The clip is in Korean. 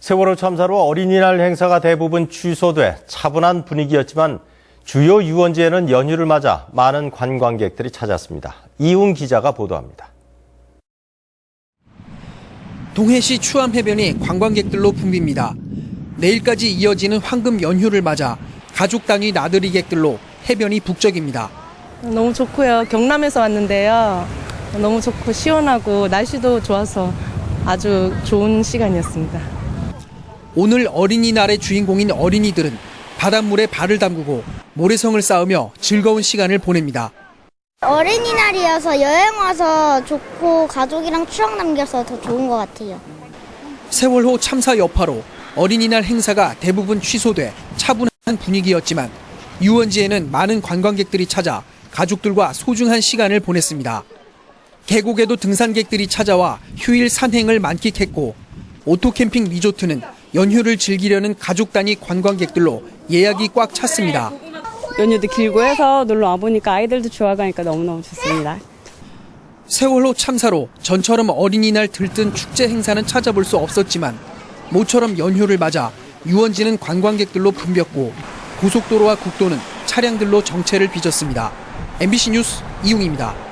세월호 참사로 어린이날 행사가 대부분 취소돼 차분한 분위기였지만 주요 유원지에는 연휴를 맞아 많은 관광객들이 찾았습니다. 이웅 기자가 보도합니다. 동해시 추암 해변이 관광객들로 붐빕니다. 내일까지 이어지는 황금 연휴를 맞아 가족 단위 나들이객들로 해변이 북적입니다. 너무 좋고요. 경남에서 왔는데요. 너무 좋고 시원하고 날씨도 좋아서 아주 좋은 시간이었습니다. 오늘 어린이날의 주인공인 어린이들은 바닷물에 발을 담그고 모래성을 쌓으며 즐거운 시간을 보냅니다. 어린이날이어서 여행 와서 좋고 가족이랑 추억 남겨서 더 좋은 것 같아요. 세월호 참사 여파로 어린이날 행사가 대부분 취소돼 차분한 분위기였지만 유원지에는 많은 관광객들이 찾아 가족들과 소중한 시간을 보냈습니다. 계곡에도 등산객들이 찾아와 휴일 산행을 만끽했고 오토캠핑 리조트는 연휴를 즐기려는 가족 단위 관광객들로 예약이 꽉 찼습니다. 연휴도 길고 해서 놀러 와보니까 아이들도 좋아가니까 너무너무 좋습니다. 세월호 참사로 전처럼 어린이날 들뜬 축제 행사는 찾아볼 수 없었지만 모처럼 연휴를 맞아 유원지는 관광객들로 붐볐고 고속도로와 국도는 차량들로 정체를 빚었습니다. MBC 뉴스 이웅입니다.